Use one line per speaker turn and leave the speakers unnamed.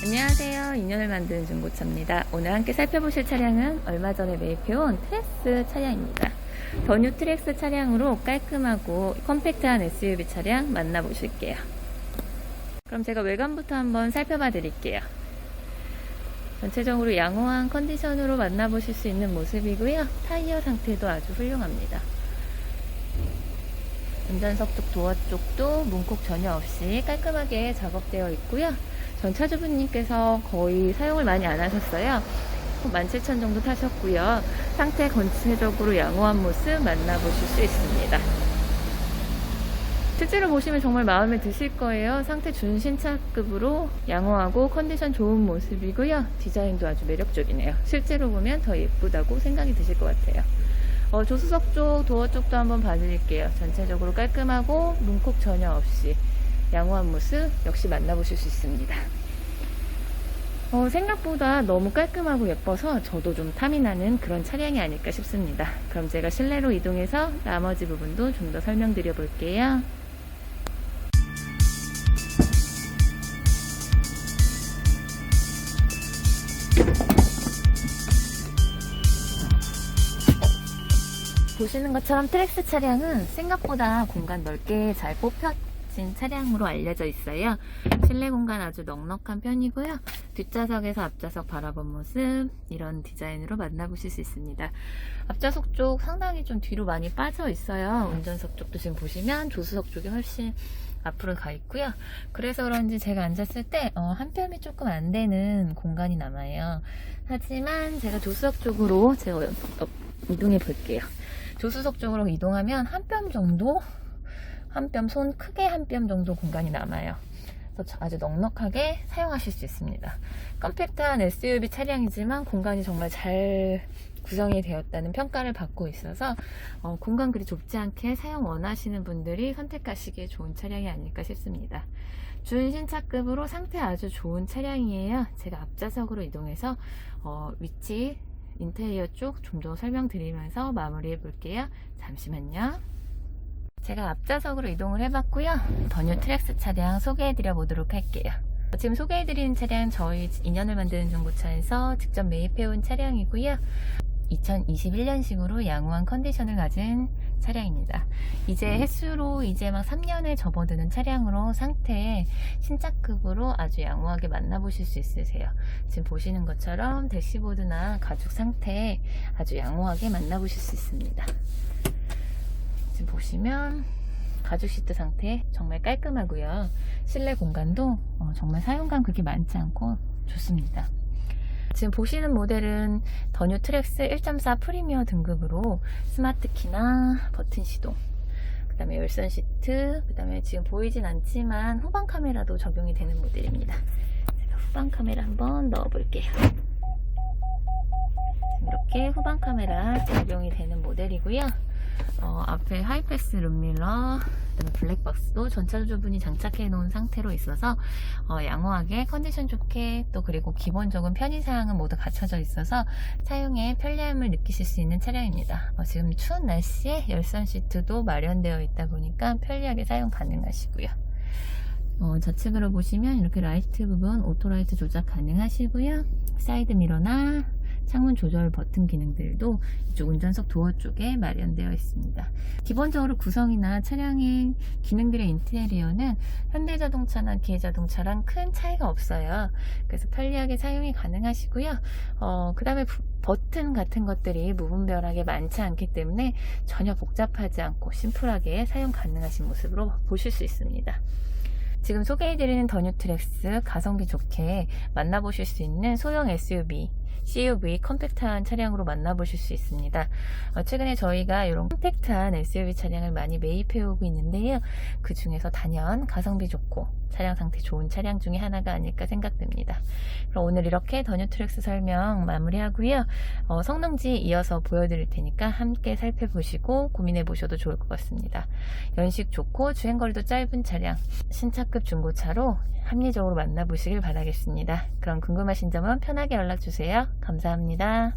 안녕하세요. 인연을 만드는 중고차입니다. 오늘 함께 살펴보실 차량은 얼마 전에 매입해온 트렉스 차량입니다. 더뉴 트렉스 차량으로 깔끔하고 컴팩트한 SUV 차량 만나보실게요. 그럼 제가 외관부터 한번 살펴봐 드릴게요. 전체적으로 양호한 컨디션으로 만나보실 수 있는 모습이고요. 타이어 상태도 아주 훌륭합니다. 운전석 쪽 도어 쪽도 문콕 전혀 없이 깔끔하게 작업되어 있고요. 전 차주분님께서 거의 사용을 많이 안 하셨어요. 17,000 정도 타셨고요. 상태 전체적으로 양호한 모습 만나보실 수 있습니다. 실제로 보시면 정말 마음에 드실 거예요. 상태 준신차급으로 양호하고 컨디션 좋은 모습이고요. 디자인도 아주 매력적이네요. 실제로 보면 더 예쁘다고 생각이 드실 것 같아요. 어, 조수석 쪽, 도어 쪽도 한번 봐드릴게요. 전체적으로 깔끔하고 문콕 전혀 없이 양호한 모습 역시 만나보실 수 있습니다. 어, 생각보다 너무 깔끔하고 예뻐서 저도 좀 탐이 나는 그런 차량이 아닐까 싶습니다. 그럼 제가 실내로 이동해서 나머지 부분도 좀 더 설명드려 볼게요. 보시는 것처럼 트렉스 차량은 생각보다 공간 넓게 잘 뽑 혀진 차량으로 알려져 있어요. 실내 공간 아주 넉넉한 편이고요. 뒷좌석에서 앞좌석 바라본 모습 이런 디자인으로 만나보실 수 있습니다. 앞좌석 쪽 상당히 좀 뒤로 많이 빠져 있어요. 운전석 쪽도 지금 보시면 조수석 쪽이 훨씬 앞으로 가 있고요. 그래서 그런지 제가 앉았을 때 어, 한 뼘이 조금 안 되는 공간이 남아요. 하지만 제가 조수석 쪽으로 제가 어, 이동해 볼게요. 조수석 쪽으로 이동하면 한 뼘 정도, 한 뼘, 손 크게 한 뼘 정도 공간이 남아요. 그래서 아주 넉넉하게 사용하실 수 있습니다. 컴팩트한 SUV 차량이지만 공간이 정말 잘 구성이 되었다는 평가를 받고 있어서 어, 공간 그리 좁지 않게 사용 원하시는 분들이 선택하시기에 좋은 차량이 아닐까 싶습니다. 준신차급으로 상태 아주 좋은 차량이에요. 제가 앞좌석으로 이동해서 어, 위치 인테리어 쪽 좀 더 설명드리면서 마무리해 볼게요. 잠시만요. 제가 앞좌석으로 이동을 해봤고요. 더뉴 트랙스 차량 소개해드려 보도록 할게요. 지금 소개해드리는 차량 저희 인연을 만드는 중고차에서 직접 매입해온 차량이고요. 2021년식으로 양호한 컨디션을 가진 차량입니다. 이제 횟수로 이제 막 3년에 접어드는 차량으로 상태 신차급으로 아주 양호하게 만나보실 수 있으세요. 지금 보시는 것처럼 대시보드나 가죽 상태 아주 양호하게 만나보실 수 있습니다. 지금 보시면 가죽 시트 상태 정말 깔끔하고요. 실내 공간도 어, 정말 사용감 그렇게 많지 않고 좋습니다. 지금 보시는 모델은 더뉴 트랙스 1.4 프리미어 등급으로 스마트 키나 버튼 시동, 그 다음에 열선 시트, 그 다음에 지금 보이진 않지만 후방 카메라도 적용이 되는 모델입니다. 제가 후방 카메라 한번 넣어 볼게요. 이렇게 후방 카메라 적용이 되는 모델이고요. 어, 앞에 하이패스 룸밀러, 그다음에 블랙박스도 전차주분이 장착해 놓은 상태로 있어서 어, 양호하게 컨디션 좋게 또 그리고 기본적인 편의사항은 모두 갖춰져 있어서 사용에 편리함을 느끼실 수 있는 차량입니다. 어, 지금 추운 날씨에 열선 시트도 마련되어 있다 보니까 편리하게 사용 가능하시고요. 어, 좌측으로 보시면 이렇게 라이트 부분 오토라이트 조작 가능하시고요. 사이드 미러나 창문 조절 버튼 기능들도 이쪽 운전석 도어 쪽에 마련되어 있습니다. 기본적으로 구성이나 차량의 기능들의 인테리어는 현대자동차나 기아자동차랑 큰 차이가 없어요. 그래서 편리하게 사용이 가능하시고요. 어, 그 다음에 버튼 같은 것들이 무분별하게 많지 않기 때문에 전혀 복잡하지 않고 심플하게 사용 가능하신 모습으로 보실 수 있습니다. 지금 소개해드리는 더 뉴트렉스 가성비 좋게 만나보실 수 있는 소형 SUV, CUV 컴팩트한 차량으로 만나보실 수 있습니다. 어, 최근에 저희가 이런 컴팩트한 SUV 차량을 많이 매입해오고 있는데요. 그 중에서 단연 가성비 좋고 차량 상태 좋은 차량 중에 하나가 아닐까 생각됩니다. 그럼 오늘 이렇게 더 뉴트렉스 설명 마무리하고요. 어, 성능지 이어서 보여드릴 테니까 함께 살펴보시고 고민해 보셔도 좋을 것 같습니다. 연식 좋고 주행거리도 짧은 차량, 신차급 중고차로 합리적으로 만나보시길 바라겠습니다. 그럼 궁금하신 점은 편하게 연락 주세요. 감사합니다.